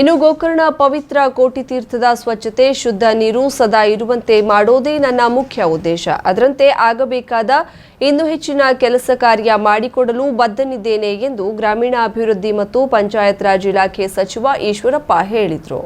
ಇನ್ನು ಗೋಕರ್ಣ ಪವಿತ್ರ ಕೋಟಿ ತೀರ್ಥದ ಸ್ವಚ್ಛತೆ, ಶುದ್ಧ ನೀರು ಸದಾ ಇರುವಂತೆ ಮಾಡೋದೇ ನನ್ನ ಮುಖ್ಯ ಉದ್ದೇಶ. ಅದರಂತೆ ಆಗಬೇಕಾದ ಇನ್ನು ಹೆಚ್ಚಿನ ಕೆಲಸ ಕಾರ್ಯ ಮಾಡಿಕೊಡಲು ಬದ್ಧನಿದ್ದೇನೆ ಎಂದು ಗ್ರಾಮೀಣಾಭಿವೃದ್ಧಿ ಮತ್ತು ಪಂಚಾಯತ್ ರಾಜ್ ಇಲಾಖೆ ಸಚಿವ ಈಶ್ವರಪ್ಪ ಹೇಳಿದರು.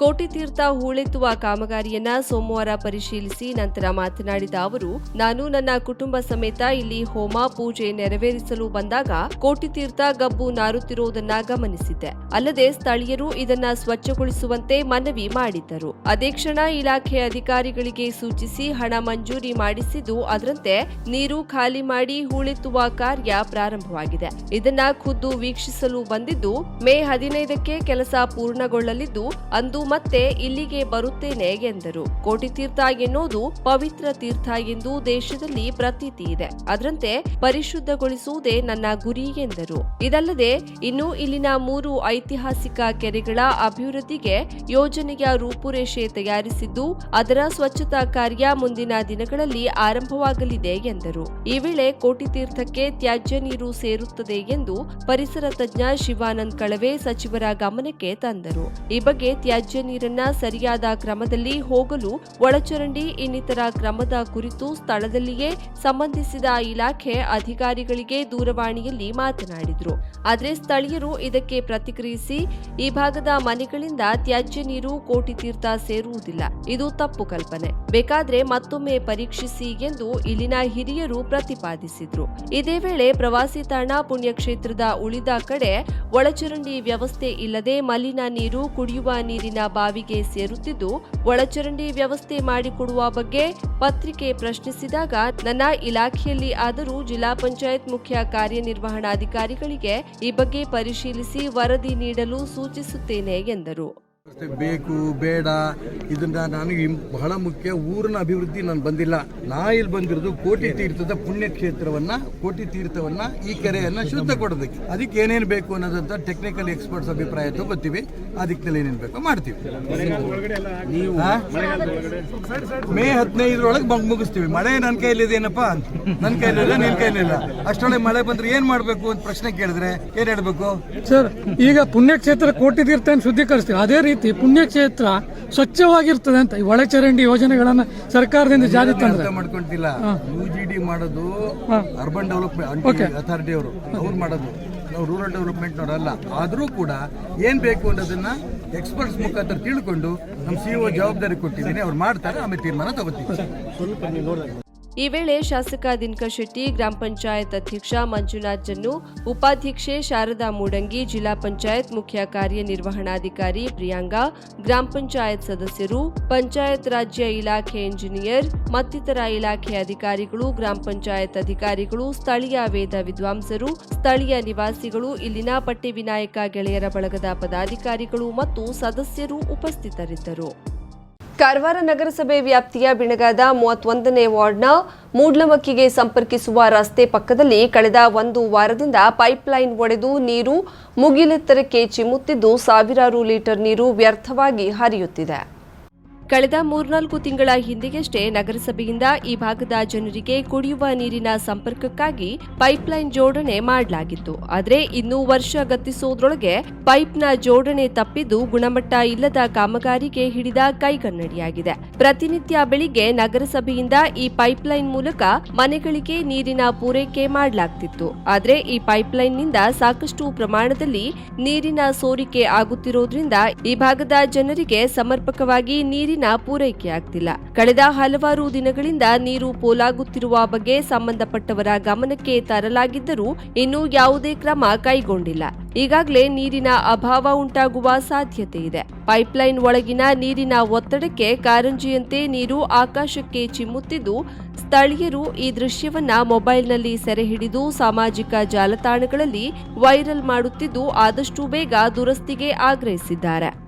ಕೋಟಿ ತೀರ್ಥ ಹೂಳೆತ್ತುವ ಕಾಮಗಾರಿಯನ್ನ ಸೋಮವಾರ ಪರಿಶೀಲಿಸಿ ನಂತರ ಮಾತನಾಡಿದ ಅವರು, ನಾನು ನನ್ನ ಕುಟುಂಬ ಸಮೇತ ಇಲ್ಲಿ ಹೋಮ ಪೂಜೆ ನೆರವೇರಿಸಲು ಬಂದಾಗ ಕೋಟಿ ತೀರ್ಥ ಗಬ್ಬು ನಾರುತ್ತಿರುವುದನ್ನ ಗಮನಿಸಿದ್ದೆ. ಅಲ್ಲದೆ ಸ್ಥಳೀಯರು ಇದನ್ನ ಸ್ವಚ್ಛಗೊಳಿಸುವಂತೆ ಮನವಿ ಮಾಡಿದ್ದರು. ಅದೇ ಕ್ಷಣ ಇಲಾಖೆ ಅಧಿಕಾರಿಗಳಿಗೆ ಸೂಚಿಸಿ ಹಣ ಮಂಜೂರಿ ಮಾಡಿಸಿದ್ದು, ಅದರಂತೆ ನೀರು ಖಾಲಿ ಮಾಡಿ ಹೂಳೆತ್ತುವ ಕಾರ್ಯ ಪ್ರಾರಂಭವಾಗಿದೆ. ಇದನ್ನ ಖುದ್ದು ವೀಕ್ಷಿಸಲು ಬಂದಿದ್ದು, ಮೇ ಹದಿನೈದಕ್ಕೆ ಕೆಲಸ ಪೂರ್ಣಗೊಳ್ಳಲಿದ್ದು, ಅಂದು ಮತ್ತೆ ಇಲ್ಲಿಗೆ ಬರುತ್ತೇನೆ ಎಂದರು. ಕೋಟಿ ತೀರ್ಥ ಎನ್ನುವುದು ಪವಿತ್ರ ತೀರ್ಥ ಎಂದು ದೇಶದಲ್ಲಿ ಪ್ರತೀತಿ ಇದೆ. ಅದರಂತೆ ಪರಿಶುದ್ಧಗೊಳಿಸುವುದೇ ನನ್ನ ಗುರಿ ಎಂದರು. ಇದಲ್ಲದೆ ಇನ್ನು ಇಲ್ಲಿನ ಮೂರು ಐತಿಹಾಸಿಕ ಕೆರೆಗಳ ಅಭಿವೃದ್ಧಿಗೆ ಯೋಜನೆಯ ರೂಪುರೇಷೆ ತಯಾರಿಸಿದ್ದು, ಅದರ ಸ್ವಚ್ಛತಾ ಕಾರ್ಯ ಮುಂದಿನ ದಿನಗಳಲ್ಲಿ ಆರಂಭವಾಗಲಿದೆ ಎಂದರು. ಈ ವೇಳೆ ಕೋಟಿ ತೀರ್ಥಕ್ಕೆ ತ್ಯಾಜ್ಯ ನೀರು ಸೇರುತ್ತದೆ ಎಂದು ಪರಿಸರ ತಜ್ಞ ಶಿವಾನಂದ್ ಕಳವೆ ಸಚಿವರ ಗಮನಕ್ಕೆ ತಂದರು. ಈ ಬಗ್ಗೆ ತ್ಯಾಜ್ಯ ನೀರನ್ನ ಸರಿಯಾದ ಕ್ರಮದಲ್ಲಿ ಹೋಗಲು ಒಳಚರಂಡಿ ಇನ್ನಿತರ ಕ್ರಮದ ಕುರಿತು ಸ್ಥಳದಲ್ಲಿಯೇ ಸಂಬಂಧಿಸಿದ ಇಲಾಖೆ ಅಧಿಕಾರಿಗಳಿಗೆ ದೂರವಾಣಿಯಲ್ಲಿ ಮಾತನಾಡಿದರು. ಆದರೆ ಸ್ಥಳೀಯರು ಇದಕ್ಕೆ ಪ್ರತಿಕ್ರಿಯಿಸಿ ಈ ಭಾಗದ ಮನೆಗಳಿಂದ ತ್ಯಾಜ್ಯ ನೀರು ಕೋಟಿ ತೀರ್ಥ ಸೇರುವುದಿಲ್ಲ. ಇದು ತಪ್ಪು ಕಲ್ಪನೆ. ಬೇಕಾದ್ರೆ ಮತ್ತೊಮ್ಮೆ ಪರೀಕ್ಷಿಸಿ ಎಂದು ಇಲ್ಲಿನ ಹಿರಿಯರು ಪ್ರತಿಪಾದಿಸಿದ್ರು. ಇದೇ ವೇಳೆ ಪ್ರವಾಸಿ ತಾಣ ಪುಣ್ಯಕ್ಷೇತ್ರದ ಉಳಿದ ಕಡೆ ಒಳಚರಂಡಿ ವ್ಯವಸ್ಥೆ ಇಲ್ಲದೆ ಮಲಿನ ನೀರು ಕುಡಿಯುವ ನೀರಿನ ಬಾವಿಗೆ ಸೇರುತ್ತಿದ್ದು, ಒಳಚರಂಡಿ ವ್ಯವಸ್ಥೆ ಮಾಡಿಕೊಡುವ ಬಗ್ಗೆ ಪತ್ರಿಕೆ ಪ್ರಶ್ನಿಸಿದಾಗ, ನನ್ನ ಇಲಾಖೆಯಲ್ಲಿ ಆದರೂ ಜಿಲ್ಲಾ ಪಂಚಾಯತ್ ಮುಖ್ಯ ಕಾರ್ಯನಿರ್ವಹಣಾಧಿಕಾರಿಗಳಿಗೆ ಈ ಬಗ್ಗೆ ಪರಿಶೀಲಿಸಿ ವರದಿ ನೀಡಲು ಸೂಚಿಸುತ್ತೇನೆ ಎಂದರು. ಬೇಕು, ಬೇಡ ಇದನ್ನ ನನಗೆ ಇಂ- ಬಹಳ ಮುಖ್ಯ ಊರಿನ ಅಭಿವೃದ್ಧಿ ನಾನು ಬಂದಿಲ್ಲ. ನಾ ಇಲ್ಲಿ ಬಂದಿರೋದು ಕೋಟಿ ತೀರ್ಥದ ಪುಣ್ಯಕ್ಷೇತ್ರವನ್ನ ಕೋಟಿ ತೀರ್ಥವನ್ನ ಈ ಕೆರೆಯನ್ನ ಶುದ್ಧ ಕೊಡೋದಕ್ಕೆ. ಅದಕ್ಕೆ ಏನೇನು ಬೇಕು ಅನ್ನೋದಂತ ಟೆಕ್ನಿಕಲ್ ಎಕ್ಸ್ಪರ್ಟ್ಸ್ ಅಭಿಪ್ರಾಯ ತಗೋತೀವಿ. ಅದಕ್ಕೆ ಏನೇನು ಬೇಕೋ ಮಾಡ್ತೀವಿ? ಮೇ ಹದಿನೈದರೊಳಗೆ ಮುಗಿಸ್ತೀವಿ. ಮಳೆ ನನ್ನ ಕೈಲಿದೇನಪ್ಪ ನನ್ನ ಕೈಲಿಲ್ಲ ನಿನ್ನ ಕೈಲಿಲ್ಲ. ಅಷ್ಟೊಳಗೆ ಮಳೆ ಬಂದ್ರೆ ಏನ್ ಮಾಡ್ಬೇಕು ಅಂತ ಪ್ರಶ್ನೆ ಕೇಳಿದ್ರೆ ಏನ್ ಹೇಳ್ಬೇಕು? ಸರ್ ಈಗ ಪುಣ್ಯಕ್ಷೇತ್ರ ಕೋಟಿ ತೀರ್ಥ ಶುದ್ಧೀಕರಿಸ್ತೀವಿ ಅದೇ ರೀತಿ ಪುಣ್ಯಕ್ಷೇತ್ರ ಸ್ವಚ್ಛವಾಗಿರ್ತದೆ ಅಂತ ಈ ಒಳಚರಂಡಿ ಯೋಜನೆಗಳನ್ನ ಸರ್ಕಾರದಿಂದ ಜಾರಿ ತಂದ್ರೆ. ಅರ್ಥ ಮಾಡ್ಕೊಂತಿಲ್ಲ ಯು ಜಿ ಡಿ ಮಾಡೋದು ಅರ್ಬನ್ ಡೆವಲಪ್ಮೆಂಟ್ ಅಥಾರಿಟಿ ಅವರು ಅವ್ರು ಮಾಡೋದು. ನಾವು ರೂರಲ್ ಡೆವಲಪ್ಮೆಂಟ್ ನೋಡಲ್ಲ ಆದ್ರೂ ಕೂಡ ಏನ್ ಬೇಕು ಅನ್ನೋದನ್ನ ಎಕ್ಸ್ಪರ್ಟ್ಸ್ ಮುಖಾಂತರ ತಿಳ್ಕೊಂಡು ನಮ್ಮ ಒ ಜವಾಬ್ದಾರಿ ಕೊಟ್ಟಿದ್ದೀನಿ ಅವ್ರು ಮಾಡ್ತಾರೆ ಆಮೇಲೆ ತೀರ್ಮಾನ ತಗೋತೀವಿ. ಈ ವೇಳೆ ಶಾಸಕ ದಿನಕರ್ ಶೆಟ್ಟಿ, ಗ್ರಾಮ ಪಂಚಾಯತ್ ಅಧ್ಯಕ್ಷ ಮಂಜುನಾಥ್ ಜನ್ನು ಉಪಾಧ್ಯಕ್ಷೆ ಶಾರದಾ ಮೂಡಂಗಿ, ಜಿಲ್ಲಾ ಪಂಚಾಯತ್ ಮುಖ್ಯ ಕಾರ್ಯನಿರ್ವಹಣಾಧಿಕಾರಿ ಪ್ರಿಯಾಂಗಾ, ಗ್ರಾಮ ಪಂಚಾಯತ್ ಸದಸ್ಯರು, ಪಂಚಾಯತ್ ರಾಜ್ಯ ಇಲಾಖೆ ಇಂಜಿನಿಯರ್, ಮತ್ತಿತರ ಇಲಾಖೆ ಅಧಿಕಾರಿಗಳು, ಗ್ರಾಮ ಪಂಚಾಯತ್ ಅಧಿಕಾರಿಗಳು, ಸ್ಥಳೀಯ ವೇದ ವಿದ್ವಾಂಸರು, ಸ್ಥಳೀಯ ನಿವಾಸಿಗಳು, ಇಲ್ಲಿನ ಪಟ್ಟಿ ವಿನಾಯಕ ಗೆಳೆಯರ ಬಳಗದ ಪದಾಧಿಕಾರಿಗಳು ಮತ್ತು ಸದಸ್ಯರು ಉಪಸ್ಥಿತರಿದ್ದರು. ಕಾರವಾರ ನಗರಸಭೆ ವ್ಯಾಪ್ತಿಯ ಬಿಣಗಾದ ಮೂವತ್ತೊಂದನೇ ವಾರ್ಡ್ನ ಮೂಡ್ಲಮಕ್ಕಿಗೆ ಸಂಪರ್ಕಿಸುವ ರಸ್ತೆ ಪಕ್ಕದಲ್ಲಿ ಕಳೆದ ಒಂದು ವಾರದಿಂದ ಪೈಪ್ಲೈನ್ ಒಡೆದು ನೀರು ಮುಗಿಲೆತ್ತರಕ್ಕೆ ಚಿಮ್ಮುತ್ತಿದ್ದು ಸಾವಿರಾರು ಲೀಟರ್ ನೀರು ವ್ಯರ್ಥವಾಗಿ ಹರಿಯುತ್ತಿದೆ. ಕಳೆದ ಮೂರ್ನಾಲ್ಕು ತಿಂಗಳ ಹಿಂದೆಯಷ್ಟೇ ನಗರಸಭೆಯಿಂದ ಈ ಭಾಗದ ಜನರಿಗೆ ಕುಡಿಯುವ ನೀರಿನ ಸಂಪರ್ಕಕ್ಕಾಗಿ ಪೈಪ್ಲೈನ್ ಜೋಡಣೆ ಮಾಡಲಾಗಿತ್ತು. ಆದರೆ ಇನ್ನು ವರ್ಷ ಗತಿಸೋದ್ರೊಳಗೆ ಪೈಪ್ನ ಜೋಡಣೆ ತಪ್ಪಿದ್ದು ಗುಣಮಟ್ಟ ಇಲ್ಲದ ಕಾಮಗಾರಿಗೆ ಹಿಡಿದ ಕೈಗನ್ನಡಿಯಾಗಿದೆ. ಪ್ರತಿನಿತ್ಯ ಬೆಳಿಗ್ಗೆ ನಗರಸಭೆಯಿಂದ ಈ ಪೈಪ್ಲೈನ್ ಮೂಲಕ ಮನೆಗಳಿಗೆ ನೀರಿನ ಪೂರೈಕೆ ಮಾಡಲಾಗ್ತಿತ್ತು. ಆದರೆ ಈ ಪೈಪ್ಲೈನ್ನಿಂದ ಸಾಕಷ್ಟು ಪ್ರಮಾಣದಲ್ಲಿ ನೀರಿನ ಸೋರಿಕೆ ಆಗುತ್ತಿರುವುದರಿಂದ ಈ ಭಾಗದ ಜನರಿಗೆ ಸಮರ್ಪಕವಾಗಿ ನೀರಿನ ಪೂರೈಕೆಯಾಗ್ತಿಲ್ಲ ಕಳೆದ ಹಲವಾರು ದಿನಗಳಿಂದ ನೀರು ಪೋಲಾಗುತ್ತಿರುವ ಬಗ್ಗೆ ಸಂಬಂಧಪಟ್ಟವರ ಗಮನಕ್ಕೆ ತರಲಾಗಿದ್ದರೂ ಇನ್ನೂ ಯಾವುದೇ ಕ್ರಮ ಕೈಗೊಂಡಿಲ್ಲ. ಈಗಾಗಲೇ ನೀರಿನ ಅಭಾವ ಉಂಟಾಗುವ ಸಾಧ್ಯತೆ ಇದೆ. ಪೈಪ್ಲೈನ್ ಒಳಗಿನ ನೀರಿನ ಒತ್ತಡಕ್ಕೆ ಕಾರಂಜಿಯಂತೆ ನೀರು ಆಕಾಶಕ್ಕೆ ಚಿಮ್ಮುತ್ತಿದ್ದು, ಸ್ಥಳೀಯರು ಈ ದೃಶ್ಯವನ್ನ ಮೊಬೈಲ್ನಲ್ಲಿ ಸೆರೆ ಹಿಡಿದು ಸಾಮಾಜಿಕ ಜಾಲತಾಣಗಳಲ್ಲಿ ವೈರಲ್ ಮಾಡುತ್ತಿದ್ದು, ಆದಷ್ಟು ಬೇಗ ದುರಸ್ತಿಗೆ ಆಗ್ರಹಿಸಿದ್ದಾರೆ.